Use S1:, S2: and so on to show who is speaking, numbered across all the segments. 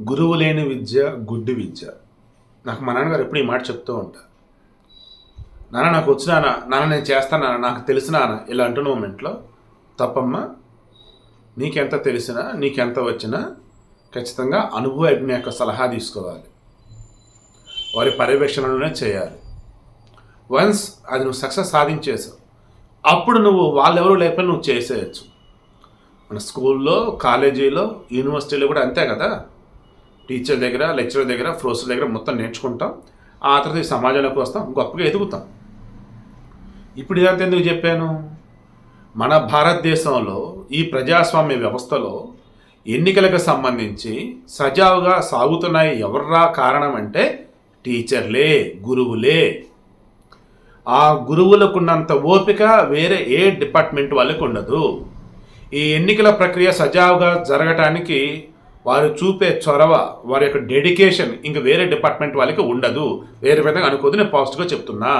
S1: గురువు లేని విద్య గుడ్డి విద్య. నాకు మా నాన్నగారు ఎప్పుడు ఈ మాట చెప్తూ ఉంటారు. నాన్న నాకు వచ్చినానా నాన్న నేను చేస్తానా నాకు తెలిసినానా ఇలా అంటున్న మూమెంట్లో తప్పమ్మా నీకెంత తెలిసినా నీకెంత వచ్చినా ఖచ్చితంగా అనుభవజ్ఞ యొక్క సలహా తీసుకోవాలి. వారి పర్యవేక్షణలోనే చేయాలి. వన్స్ అది నువ్వు సక్సెస్ సాధించేసావు అప్పుడు నువ్వు వాళ్ళెవరూ లేకపోయినా నువ్వు చేసేయచ్చు. మన స్కూల్లో కాలేజీలో యూనివర్సిటీలో కూడా అంతే కదా? టీచర్ దగ్గర లెక్చరర్ దగ్గర ప్రొఫెసర్ దగ్గర మొత్తం నేర్చుకుంటాం. ఆ తర్వాత సమాజంలోకి వస్తాం గొప్పగా ఎదుగుతాం. ఇప్పుడు ఇదంతా ఎందుకు చెప్పాను? మన భారతదేశంలో ఈ ప్రజాస్వామ్య వ్యవస్థలో ఎన్నికలకు సంబంధించి సజావుగా సాగుతున్నాయి ఎవర్రా కారణం అంటే టీచర్లే గురువులే. ఆ గురువులకున్నంత ఓపిక వేరే ఏ డిపార్ట్మెంట్ వాళ్ళకి ఉండదు. ఈ ఎన్నికల ప్రక్రియ సజావుగా జరగటానికి వారు చూపే చొరవ వారి యొక్క డెడికేషన్ ఇంకా వేరే డిపార్ట్మెంట్ వాళ్ళకి ఉండదు. వేరే విధంగా అనుకోదు నేను పాజిటివ్గా చెప్తున్నా.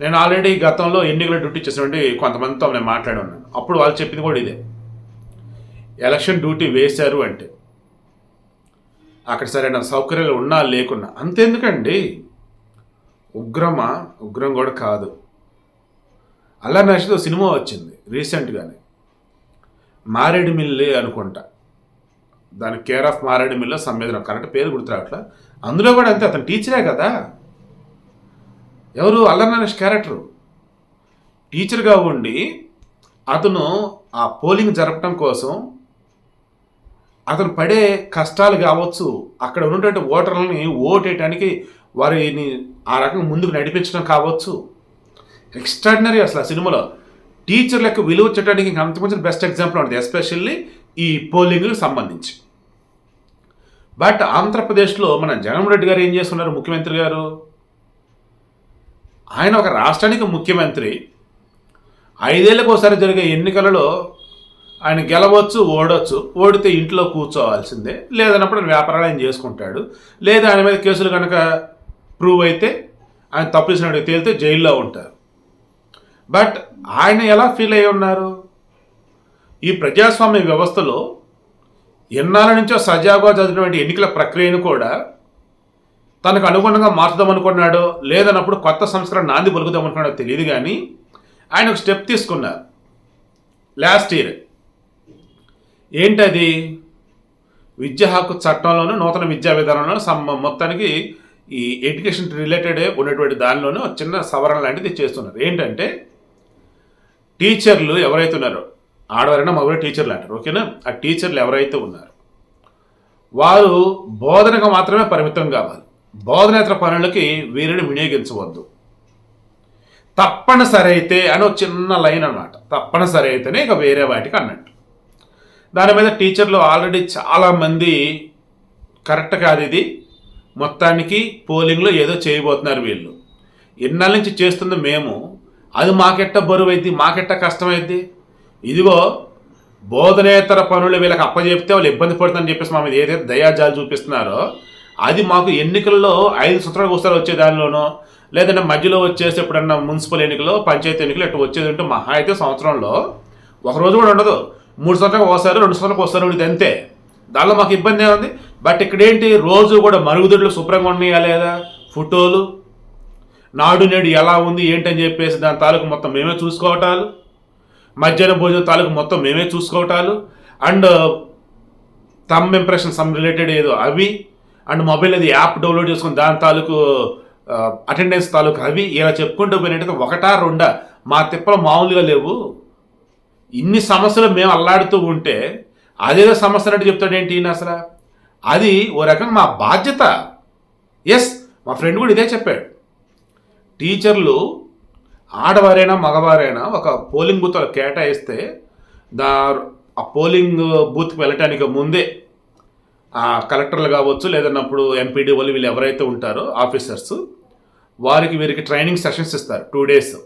S1: నేను ఆల్రెడీ గతంలో ఎన్నికల డ్యూటీ చేసినటువంటి కొంతమందితో నేను మాట్లాడి ఉన్నాను. అప్పుడు వాళ్ళు చెప్పింది కూడా ఇదే. ఎలక్షన్ డ్యూటీ వేశారు అంటే అక్కడ సరైన సౌకర్యాలు ఉన్నా లేకున్నా అంతెందుకండి? ఉగ్రమా ఉగ్రం కూడా కాదు. అల్లా నషితో సినిమా వచ్చింది రీసెంట్గానే మారేడుమిల్లి అనుకుంటా. దాని కేర్ ఆఫ్ మారేడు మిల్లో సంవేదన. కరెక్ట్ పేరు గుర్తురావట్లా అందులో కూడా అంతే అతను టీచరే కదా? ఎవరు? అల్లర్ననేష్ క్యారెక్టర్. టీచర్గా ఉండి అతను ఆ పోలింగ్ జరపడం కోసం అతను పడే కష్టాలు కావచ్చు అక్కడ ఉన్నటువంటి ఓటర్లని ఓటేయటానికి వారిని ఆ రకంగా ముందుకు నడిపించడం కావచ్చు. ఎక్స్ట్రాడినరీ అసలు ఆ సినిమాలో. టీచర్లకు విలువ ఇచ్చడానికి ఇంకా అంతకుమించిన బెస్ట్ ఎగ్జాంపుల్ ఉంటుంది ఎస్పెషల్లీ ఈ పోలింగ్కి సంబంధించి. బట్ ఆంధ్రప్రదేశ్లో మన జగన్మోహన్ రెడ్డి గారు ఏం చేస్తున్నారు ముఖ్యమంత్రి గారు? ఆయన ఒక రాష్ట్రానికి ముఖ్యమంత్రి. ఐదేళ్ళకు ఒకసారి జరిగే ఎన్నికలలో ఆయన గెలవచ్చు ఓడొచ్చు ఓడితే ఇంట్లో కూర్చోవాల్సిందే. లేదన్నప్పుడు వ్యాపారాలు ఆయన చేసుకుంటాడు. లేదా ఆయన మీద కేసులు కనుక ప్రూవ్ అయితే ఆయన తప్పు చేసినట్టు తేలితే జైల్లో ఉంటారు. బట్ ఆయన ఎలా ఫీల్ అయి ఉన్నారు? ఈ ప్రజాస్వామ్య వ్యవస్థలో ఎన్నాళ్ళ నుంచో సజావుగా జరిగినటువంటి ఎన్నికల ప్రక్రియను కూడా తనకు అనుగుణంగా మార్చుదాం అనుకున్నాడో లేదన్నప్పుడు కొత్త సంస్కరణ నాంది పలుకుదాం అనుకున్నాడో తెలియదు కానీ ఆయన ఒక స్టెప్ తీసుకున్నారు. Last year. ఏంటది? విద్యా హక్కు చట్టంలోనూ నూతన విద్యా విధానంలో సమ్ మొత్తానికి ఈ ఎడ్యుకేషన్ రిలేటెడ్ ఉన్నటువంటి దానిలోనూ చిన్న సవరణ లాంటిది చేస్తున్నారు. ఏంటంటే టీచర్లు ఎవరైతే ఉన్నారో ఆడవారైనా మగవారు టీచర్లు అంటారు ఓకేనా? ఆ టీచర్లు ఎవరైతే ఉన్నారో వారు బోధనకు మాత్రమే పరిమితం కావాలి. బోధనేతర పనులకి వీరిని వినియోగించవద్దు. తప్పనిసరి అయితే అని ఒక చిన్న లైన్ అన్నమాట. తప్పనిసరి అయితేనే ఇక వేరే వాటికి అన్నట్టు. దాని మీద టీచర్లు ఆల్రెడీ చాలామంది కరెక్ట్ కాదు ఇది. మొత్తానికి పోలింగ్లో ఏదో చేయబోతున్నారు వీళ్ళు. ఇన్నాళ్ళ నుంచి చేస్తుంది మేము అది మాకెట్ట బరువు మాకెట్ట కష్టమైద్ది? ఇదిగో బోధనేతర పనులు వీళ్ళకి అప్పచెప్తే వాళ్ళు ఇబ్బంది పడుతుందని చెప్పేసి మా మీద ఏదైతే దయాజాలు చూపిస్తున్నారో అది మాకు ఎన్నికల్లో ఐదు సంవత్సరాలకు ఒకసారి వచ్చే దానిలోనో లేదంటే మధ్యలో వచ్చేసి ఎప్పుడన్నా మున్సిపల్ ఎన్నికలు పంచాయతీ ఎన్నికలు ఇట్లా వచ్చేది ఉంటే మహా అయితే సంవత్సరంలో ఒక రోజు కూడా ఉండదు. మూడు సంవత్సరాలకు ఒకసారి రెండు సంవత్సరాలకు ఒకసారి ఉండేది అంతే. దానిలో మాకు ఇబ్బంది ఏముంది? బట్ ఇక్కడేంటి? రోజు కూడా మరుగుదొడ్లు శుభ్రంగా ఉన్నాయా లేదా? ఫోటోలు నాడు నేడు ఎలా ఉంది ఏంటని చెప్పేసి దాని తాలూకు మొత్తం మేమే చూసుకోవటాలు. మధ్యాహ్న భోజనం తాలూకు మొత్తం మేమే చూసుకోవటాలు. And thumb impression some related ఏదో అవి. అండ్ మొబైల్ అది యాప్ డౌన్లోడ్ చేసుకుని దాని తాలూకు అటెండెన్స్ తాలూకు అవి. ఇలా చెప్పుకుంటూ పోయినట్టయితే ఒకటా రెండా మా తిప్పలు మామూలుగా లేవు. ఇన్ని సమస్యలు మేము అల్లాడుతూ ఉంటే అదేదో సమస్య అంటే చెప్తాడేంటి ఈయన అసలు? అది ఓ రకంగా మా బాధ్యత. ఎస్ మా ఫ్రెండ్ కూడా ఇదే చెప్పాడు. టీచర్లు ఆడవారైనా మగవారైనా ఒక పోలింగ్ బూత్ కేటాయిస్తే దా ఆ పోలింగ్ బూత్కి వెళ్ళటానికి ముందే ఆ కలెక్టర్లు కావచ్చు లేదన్నప్పుడు ఎంపీడీ వాళ్ళు వీళ్ళు ఎవరైతే ఉంటారో ఆఫీసర్స్ వారికి వీరికి ట్రైనింగ్ సెషన్స్ ఇస్తారు టూ డేస్.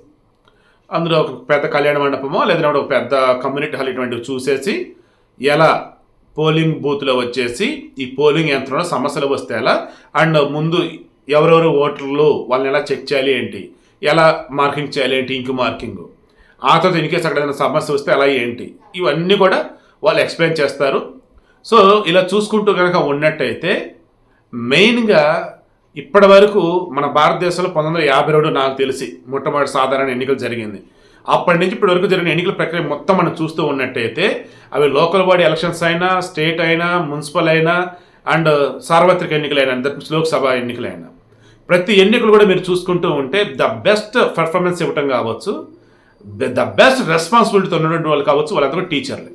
S1: అందులో ఒక పెద్ద కళ్యాణ మండపమో లేదంటే ఒక పెద్ద కమ్యూనిటీ హాల్ ఇటువంటివి చూసేసి ఎలా పోలింగ్ బూత్లో వచ్చేసి ఈ పోలింగ్ యంత్రంలో సమస్యలు వస్తే ఎలా? అండ్ ముందు ఎవరెవరు ఓటర్లు వాళ్ళని ఎలా చెక్ చేయాలి ఏంటి? ఎలా మార్కింగ్ చేయాలి ఏంటి ఇంక మార్కింగ్? ఆ తర్వాత ఇన్కేస్ అక్కడ ఏదైనా సమస్య వస్తే ఎలా ఏంటి? ఇవన్నీ కూడా వాళ్ళు ఎక్స్ప్లెయిన్ చేస్తారు. సో ఇలా చూసుకుంటూ కనుక ఉన్నట్టయితే మెయిన్గా ఇప్పటి వరకు మన భారతదేశంలో పంతొమ్మిది వందల యాభై రెండు నాకు తెలిసి మొట్టమొదటి సాధారణ ఎన్నికలు జరిగింది. అప్పటి నుంచి ఇప్పటి వరకు జరిగిన ఎన్నికల ప్రక్రియ మొత్తం మనం చూస్తూ ఉన్నట్టయితే అవి లోకల్ బాడీ ఎలక్షన్స్ అయినా స్టేట్ అయినా మున్సిపల్ అయినా అండ్ సార్వత్రిక ఎన్నికలైన లోక్సభ ఎన్నికలైన. ప్రతి ఎన్నికలు కూడా మీరు చూసుకుంటూ ఉంటే ద బెస్ట్ పర్ఫార్మెన్స్ ఇవ్వటం కావచ్చు ద బెస్ట్ రెస్పాన్సిబిలిటీతో ఉన్నటువంటి వాళ్ళు కావచ్చు వాళ్ళందరూ టీచర్లు.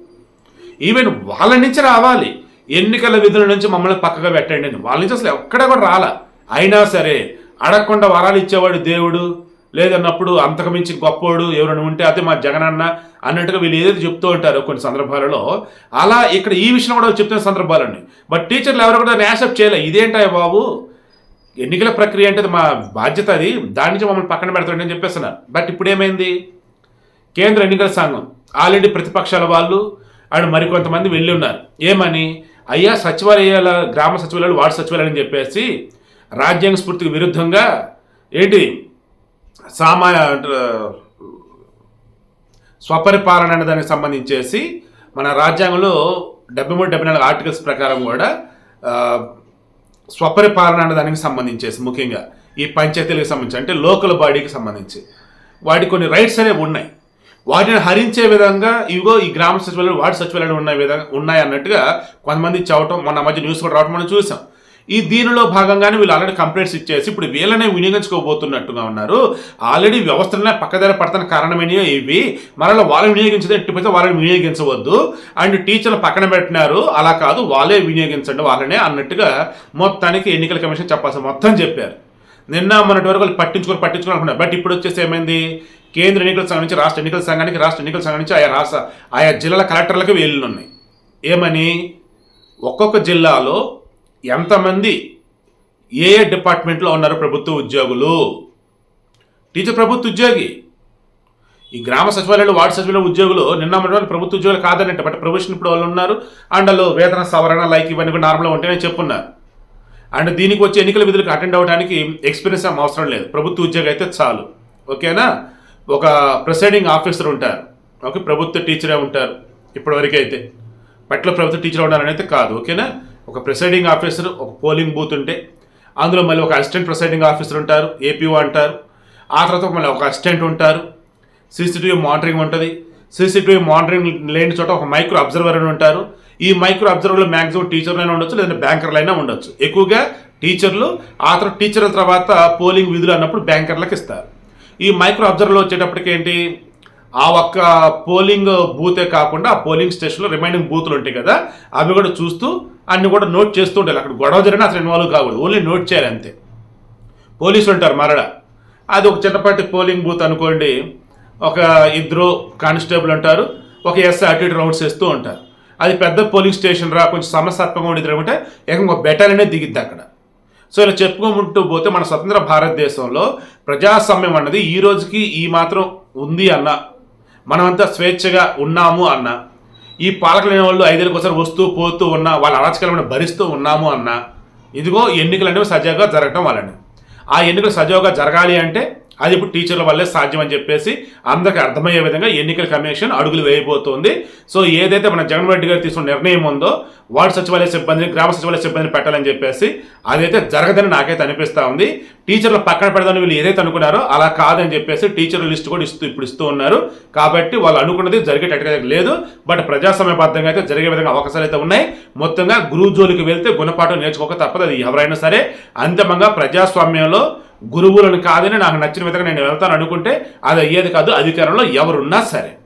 S1: ఈవెన్ వాళ్ళ నుంచి రావాలి. ఎన్నికల విధుల నుంచి మమ్మల్ని పక్కగా పెట్టండి అని. వాళ్ళ నుంచి అసలు ఎక్కడ కూడా రాలా. అయినా సరే అడగకుండా వరాలు ఇచ్చేవాడు దేవుడు. లేదన్నప్పుడు అంతకుమించి గొప్పోడు ఎవరైనా ఉంటే అదే మా జగనన్న అన్నట్టుగా వీళ్ళు ఏదైతే చెప్తూ ఉంటారో కొన్ని సందర్భాలలో. అలా ఇక్కడ ఈ విషయం కూడా చెప్తున్న సందర్భాలండి. బట్ టీచర్లు ఎవరు కూడా యాక్సెప్ట్ చేయలే. ఇదేంటాయి బాబు? ఎన్నికల ప్రక్రియ అంటే అది మా బాధ్యత అది. దాని నుంచి మమ్మల్ని పక్కన పెడతాడు అని చెప్పేస్తున్నారు బట్ ఇప్పుడు ఏమైంది కేంద్ర ఎన్నికల సంఘం. ఆల్రెడీ ప్రతిపక్షాల వాళ్ళు అండ్ మరికొంతమంది వెళ్ళి ఉన్నారు. ఏమని? అయ్యా సచివాలయాల గ్రామ సచివాలయాలు వార్డు సచివాలయాలు అని చెప్పేసి రాజ్యాంగ స్ఫూర్తికి విరుద్ధంగా ఏంటి? సామా స్వపరిపాలన అనే దానికి సంబంధించేసి మన రాజ్యాంగంలో డెబ్బై మూడు డెబ్బై నాలుగు ఆర్టికల్స్ ప్రకారం కూడా స్వపరిపాలన అనే దానికి సంబంధించేసి ముఖ్యంగా ఈ పంచాయతీలకు సంబంధించి అంటే లోకల్ బాడీకి సంబంధించి. వాటి కొన్ని రైట్స్ అనేవి ఉన్నాయి. వాటిని హరించే విధంగా ఇవిగో ఈ గ్రామ సచివాలయాలు వార్డు సచివాలయాలు ఉన్న విధంగా ఉన్నాయి అన్నట్టుగా కొంతమంది చవటం మన మధ్య న్యూస్ కూడా రావటం మనం చూసాం. ఈ దీనిలో భాగంగానే వీళ్ళు ఆల్రెడీ కంప్లైంట్స్ ఇచ్చేసి ఇప్పుడు వీళ్ళనే వినియోగించుకోబోతున్నట్టుగా ఉన్నారు. ఆల్రెడీ వ్యవస్థలనే పక్కదారి పడతాన కారణమేనో ఇవి. మరలా వాళ్ళు వినియోగించదే ఎట్టిపోతే వాళ్ళని వినియోగించవద్దు. అండ్ టీచర్లు పక్కన పెట్టినారు. అలా కాదు వాళ్ళే వినియోగించండి వాళ్ళనే అన్నట్టుగా మొత్తానికి ఎన్నికల కమిషన్ చెప్పాల్సిన మొత్తం చెప్పారు. నిన్న మొన్నటి వరకు వాళ్ళు పట్టించుకొని పట్టించుకొని అనుకున్నారు. బట్ ఇప్పుడు వచ్చేసి ఏమైంది? కేంద్ర ఎన్నికల సంఘం నుంచి రాష్ట్ర ఎన్నికల సంఘానికి రాష్ట్ర ఎన్నికల సంఘం నుంచి ఆయా రాష్ట్ర ఆయా జిల్లాల కలెక్టర్లకు వేళ్ళు ఉన్నాయి ఏమని? ఒక్కొక్క జిల్లాలో ఎంతమంది ఏ ఏ డిపార్ట్మెంట్లో ఉన్నారు ప్రభుత్వ ఉద్యోగులు? టీచర్ ప్రభుత్వ ఉద్యోగి. ఈ గ్రామ సచివాలయాలు వార్డు సచివాలయ ఉద్యోగులు నిన్న మొన్నటి ప్రభుత్వ ఉద్యోగులు కాదనంటే బట్ ప్రొఫెషన్ ఇప్పుడు వాళ్ళు ఉన్నారు. అండ్ వాళ్ళు వేతన సవరణ లైక్ ఇవన్నీ కూడా నార్మల్గా ఉంటాయని చెప్పున్నారు. అండ్ దీనికి వచ్చే ఎన్నికల విధులకు అటెండ్ అవ్వడానికి ఎక్స్పీరియన్స్ ఏం అవసరం లేదు. ప్రభుత్వ ఉద్యోగం అయితే చాలు. ఓకేనా? ఒక ప్రిసైడింగ్ ఆఫీసర్ ఉంటారు. ఓకే ప్రభుత్వ టీచరే ఉంటారు. ఇప్పటివరకు అయితే. పట్ల ప్రభుత్వ టీచర్ ఉండాలని అయితే కాదు. ఓకేనా? ఒక ప్రిసైడింగ్ ఆఫీసర్ ఒక పోలింగ్ బూత్ ఉంటే అందులో మళ్ళీ ఒక అసిస్టెంట్ ప్రిసైడింగ్ ఆఫీసర్ ఉంటారు ఏపీఓ అంటారు. ఆ తర్వాత మళ్ళీ ఒక అసిస్టెంట్ ఉంటారు. సీసీటీవీ మానిటరింగ్ ఉంటుంది. సీసీటీవీ మానిటరింగ్ లేని చోట ఒక మైక్రో అబ్జర్వర్ అని ఉంటారు. ఈ మైక్రో అబ్జర్వర్లో మ్యాక్సిమం టీచర్లైనా ఉండొచ్చు లేదంటే బ్యాంకర్లైనా ఉండొచ్చు. ఎక్కువగా టీచర్లు ఆ తర్వాత టీచర్ల తర్వాత పోలింగ్ విధులు అన్నప్పుడు బ్యాంకర్లకు ఇస్తారు. ఈ మైక్రో అబ్జర్వర్లో వచ్చేటప్పటికి ఏంటి? ఆ ఒక్క పోలింగ్ బూతే కాకుండా ఆ పోలింగ్ స్టేషన్లో రిమైనింగ్ బూతులు ఉంటాయి కదా అవి కూడా చూస్తూ అన్ని కూడా నోట్ చేస్తుండాలి అక్కడ గొడవ జరిగినా అసలు ఇన్వాల్వ్ కాకూడదు. ఓన్లీ నోట్ చేయాలి అంతే. పోలీసులు ఉంటారు మరల. అది ఒక చిన్నపాటి పోలింగ్ బూత్ అనుకోండి. ఒక ఇద్దరు కానిస్టేబుల్ ఉంటారు ఒక ఎస్ అటు ఇటు రౌండ్స్ వేస్తూ ఉంటారు. అది పెద్ద పోలింగ్ స్టేషన్ రా కొంచెం సమస్యాత్మకంగా ఉండేది అంటే ఏకంగా బెటర్ అనేది దిగిద్ది అక్కడ. సో ఇలా చెప్పుకుంటూ పోతే మన స్వతంత్ర భారతదేశంలో ప్రజాస్వామ్యం అన్నది ఈ రోజుకి ఈ మాత్రం ఉంది అన్న మనమంతా స్వేచ్ఛగా ఉన్నాము అన్న ఈ పాలకులు లేని వాళ్ళు ఐదేళ్ళకి ఒకసారి వస్తూ పోతూ ఉన్న వాళ్ళ అరాచకాలను భరిస్తూ ఉన్నాము అన్న ఇదిగో ఎన్నికలు అనేవి సజావుగా జరగటం వలన ఆ ఎన్నికలు సజావుగా జరగాలి అంటే అది ఇప్పుడు టీచర్ల వల్లే సాధ్యం అని చెప్పేసి అందరికి అర్థమయ్యే విధంగా ఎన్నికల కమిషన్ అడుగులు వేయబోతోంది. సో ఏదైతే మన జగన్ రెడ్డి గారు తీసుకున్న నిర్ణయం ఉందో వార్డు సచివాలయ సిబ్బందిని గ్రామ సచివాలయ సిబ్బందిని పెట్టాలని చెప్పేసి అదైతే జరగదని నాకైతే అనిపిస్తూ ఉంది. టీచర్లు పక్కన పెడదామని వీళ్ళు ఏదైతే అనుకున్నారో అలా కాదని చెప్పేసి టీచర్ల లిస్ట్ కూడా ఇస్తూ ఇప్పుడు ఇస్తూ ఉన్నారు. కాబట్టి వాళ్ళు అనుకున్నది జరిగేటట్టుగా లేదు. బట్ ప్రజాస్వామ్యబద్ధంగా అయితే జరిగే విధంగా అవకాశాలు అయితే ఉన్నాయి. మొత్తంగా గురువు జోలికి వెళ్తే గుణపాఠం నేర్చుకోక తప్పదు అది ఎవరైనా సరే. అంతిమంగా ప్రజాస్వామ్యంలో గురువులను కాదని నాకు నచ్చిన విధంగా నేను వెళ్తాను అనుకుంటే అది అయ్యేది కాదు అధికారంలో ఎవరున్నా సరే.